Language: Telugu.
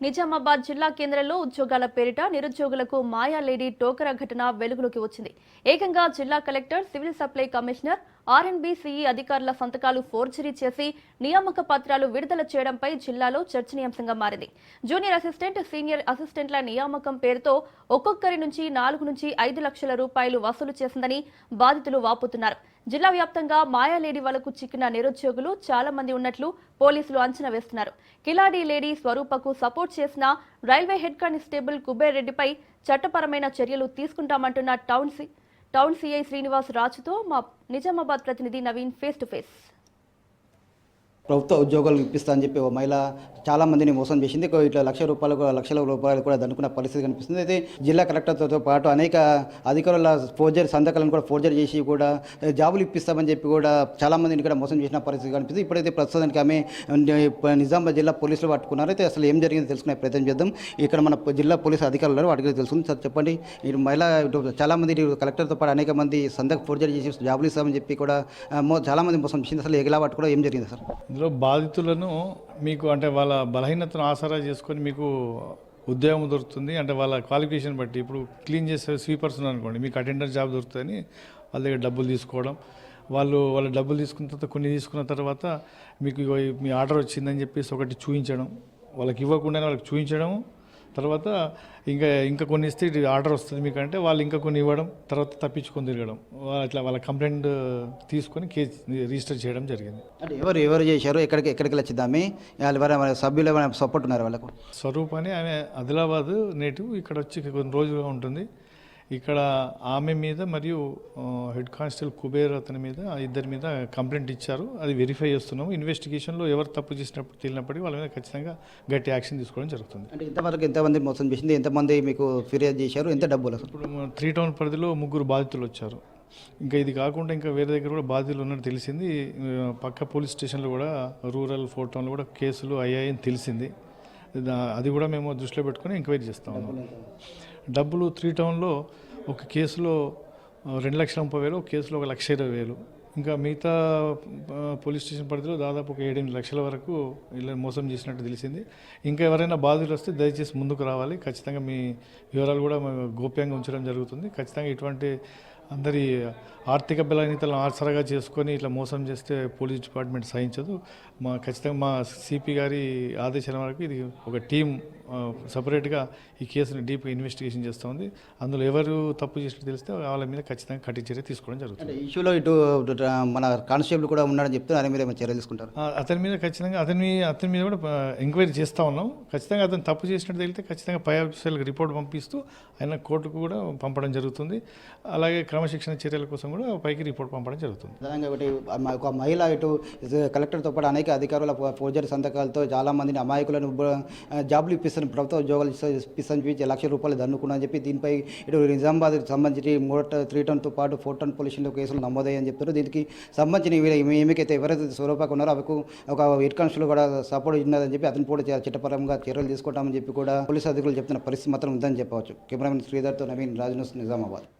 నిజామాబాద్ జిల్లా కేంద్రంలో ఉద్యోగాల పేరిట నిరుద్యోగులకు మాయా లేడీ టోకరా ఘటన వెలుగులోకి వచ్చింది. ఏకంగా జిల్లా collector civil supply commissioner R N B C E అధికారుల సంతకాలు ఫోర్జరీ చేసి నియామక పత్రాలు విడుదల చేయడంపై జిల్లాలో చర్చనీయాంశంగా మారింది. జూనియర్ అసిస్టెంట్ సీనియర్ అసిస్టెంట్ల నియామకం పేరుతో ఒక్కొక్కరి నుంచి నాలుగు నుంచి ఐదు లక్షల రూపాయలు వసూలు చేసిందని బాధితులు వాపోతున్నారు. జిల్లా వ్యాప్తంగా మాయాలేడి వలకు చిక్కిన నిరుద్యోగులు చాలా మంది ఉన్నట్లు పోలీసులు అంచనా వేస్తున్నారు. కిలాడి లేడీ స్వరూపకు సపోర్ట్ చేసిన రైల్వే హెడ్ కానిస్టేబుల్ కుబేర్ రెడ్డిపై చట్టపరమైన చర్యలు తీసుకుంటామంటున్న టౌన్ టౌన్ సిఐ శ్రీనివాస్ రాజుతో మా నిజామాబాద్ ప్రతినిధి నవీన్ ఫేస్ టు ఫేస్ ప్రభుత్వ ఉద్యోగాలు ఇప్పిస్తా అని చెప్పి ఓ మహిళ చాలా మందిని మోసం చేసింది. ఇట్లా లక్ష రూపాయలు కూడా లక్షల రూపాయలు కూడా దండుకున్న పరిస్థితి కనిపిస్తుంది. అయితే జిల్లా కలెక్టర్తో పాటు అనేక అధికారుల ఫోర్జరీ సంతకాలను కూడా ఫోర్జరీ చేసి కూడా జాబులు ఇప్పిస్తామని చెప్పి కూడా చాలామందిని కూడా ఇక్కడ మోసం చేసిన పరిస్థితి కనిపిస్తుంది. ఇప్పుడైతే ప్రస్తుతానికి ఆమె నిజామాబాద్ జిల్లా పోలీసులు పట్టుకున్నారు. అయితే అసలు ఏం జరిగింది తెలుసుకునే ప్రయత్నం చేద్దాం. ఇక్కడ మన జిల్లా పోలీసు అధికారులు ఉన్నారు వాటికి తెలుసుకుని సార్ చెప్పండి. ఇటు మహిళ ఇటు కలెక్టర్తో పాటు అనేక మంది సంతకు ఫోర్జరీ చేసి జాబులు ఇస్తామని చెప్పి కూడా చాలామంది చాలా మంది మోసం చేసింది. అసలు ఎగిలా పట్టుకోవడం ఏం జరిగింది సార్? అందులో బాధితులను మీకు అంటే వాళ్ళ బలహీనతను ఆసరా చేసుకొని మీకు ఉద్యోగం దొరుకుతుంది. అంటే వాళ్ళ క్వాలిఫికేషన్ బట్టి ఇప్పుడు క్లీన్ చేసే స్వీపర్స్ అనుకోండి మీకు అటెండర్ జాబ్ దొరుకుతుందని వాళ్ళ దగ్గర డబ్బులు తీసుకోవడం. వాళ్ళు వాళ్ళ డబ్బులు తీసుకున్న తర్వాత కొన్ని తీసుకున్న తర్వాత మీకు ఇగో మీ ఆర్డర్ వచ్చిందని చెప్పేసి ఒకటి చూపించడం వాళ్ళకి ఇవ్వకుండానే వాళ్ళకి చూపించడం తర్వాత ఇంకా ఇంకా కొన్ని ఇస్తే ఇది ఆర్డర్ వస్తుంది మీకు అంటే వాళ్ళు ఇంకా కొన్ని ఇవ్వడం తర్వాత తప్పించుకొని తిరగడం. ఇట్లా వాళ్ళ కంప్లైంట్ తీసుకొని కేసు రిజిస్టర్ చేయడం జరిగింది. అంటే ఎవరు ఎవరు చేశారు? ఎక్కడికి ఎక్కడికి వచ్చిందామే వాళ్ళు సభ్యులు సపోర్ట్ ఉన్నారు వాళ్ళకు? స్వరూప్ అని ఆమె ఆదిలాబాద్ నేటివ్ ఇక్కడ వచ్చి కొన్ని రోజులుగా ఉంటుంది. ఇక్కడ ఆమె మీద మరియు హెడ్ కానిస్టేబుల్ కుబేర్ అతని మీద ఇద్దరి మీద కంప్లైంట్ ఇచ్చారు. అది వెరిఫై చేస్తున్నాము. ఇన్వెస్టిగేషన్లో ఎవరు తప్పు చేసినప్పుడు తెలియనప్పటికీ వాళ్ళ మీద ఖచ్చితంగా గట్టి యాక్షన్ తీసుకోవడం జరుగుతుంది. అంటే ఇంతవరకు ఎంతమంది మోసం చేసింది ఎంతమంది మీకు ఫిర్యాదు చేశారు ఎంత డబ్బులు? అసలు ఇప్పుడు త్రీ టౌన్ పరిధిలో ముగ్గురు బాధితులు వచ్చారు. ఇంకా ఇది కాకుండా ఇంకా వేరే దగ్గర కూడా బాధితులు ఉన్నట్టు తెలిసింది. పక్క పోలీస్ స్టేషన్లో కూడా రూరల్ ఫోర్ టౌన్లో కూడా కేసులు అయ్యాయని తెలిసింది. అది కూడా మేము దృష్టిలో పెట్టుకొని ఎంక్వైరీ చేస్తా ఉన్నాం. డబ్బులు త్రీ టౌన్లో ఒక కేసులో రెండు లక్షల ముప్పై వేలు ఒక కేసులో ఒక లక్ష ఇరవై వేలు. ఇంకా మిగతా పోలీస్ స్టేషన్ పరిధిలో దాదాపు ఒక ఏడెనిమిది లక్షల వరకు ఇలా మోసం చేసినట్టు తెలిసింది. ఇంకా ఎవరైనా బాధితులు వస్తే దయచేసి ముందుకు రావాలి. ఖచ్చితంగా మీ వివరాలు కూడా మేము గోప్యంగా ఉంచడం జరుగుతుంది. ఖచ్చితంగా ఇటువంటి అందరి ఆర్థిక బలహీనతలను ఆసరగా చేసుకొని ఇట్లా మోసం చేస్తే పోలీస్ డిపార్ట్మెంట్ సహించదు. మా ఖచ్చితంగా మా సిపి గారి ఆదేశాల వరకు ఇది ఒక టీం సపరేట్గా ఈ కేసుని డీప్ ఇన్వెస్టిగేషన్ చేస్తూ ఉంది. అందులో ఎవరు తప్పు చేసినట్టు తెలిస్తే వాళ్ళ మీద ఖచ్చితంగా కఠిన చర్య తీసుకోవడం జరుగుతుంది. ఇష్యూలో ఇటు మన కానిస్టేబుల్ కూడా ఉన్నాడని చెప్తే దాని మీద చర్యలు తీసుకుంటారు? అతని మీద ఖచ్చితంగా అతని అతని మీద కూడా ఎంక్వైరీ చేస్తూ ఉన్నాం. ఖచ్చితంగా అతను తప్పు చేసినట్టు తెలిస్తే ఖచ్చితంగా పై ఆఫీసర్లకు రిపోర్ట్ పంపిస్తూ ఆయన కోర్టుకు కూడా పంపడం జరుగుతుంది. అలాగే క్రమశిక్షణ చర్యల కోసం కూడా పైకి రిపోర్ట్ పంపడం జరుగుతుంది. ప్రధానంగా ఒకటి ఒక మహిళ ఇటు కలెక్టర్తో పాటు అనేక అధికారుల ఫో- ఫోర్జరీ సంతకాలతో చాలా మందిని అమాయకులను జాబ్లు జాబులు ఇప్పిస్తాను ప్రభుత్వ ఉద్యోగాలు ఇప్పిస్తాను చూపించి లక్ష రూపాయలు దన్నుకున్నాను చెప్పి దీనిపై ఇటు నిజామాబాద్ సంబంధించి మూడు త్రీ టన్తో పాటు ఫోర్ టన్ పొల్యూషన్లో కేసులు నమోదయ్యని చెప్తారు దీనికి సంబంధించిన ఏమికైతే ఎవరైతే స్వరూపకు ఉన్నారో అవకు ఒక హెడ్ కానిస్టేబుల్ కూడా సపోర్ట్ ఉన్నదని చెప్పి అతను కూడా చట్టపరంగా చర్యలు తీసుకుంటామని చెప్పి కూడా పోలీసు అధికారులు చెప్తున్న పరిస్థితి మాత్రం ఉందని చెప్పవచ్చు. కెమెరామెన్ శ్రీధర్తో నవీన్ రాజనోస్ నిజామాబాద్.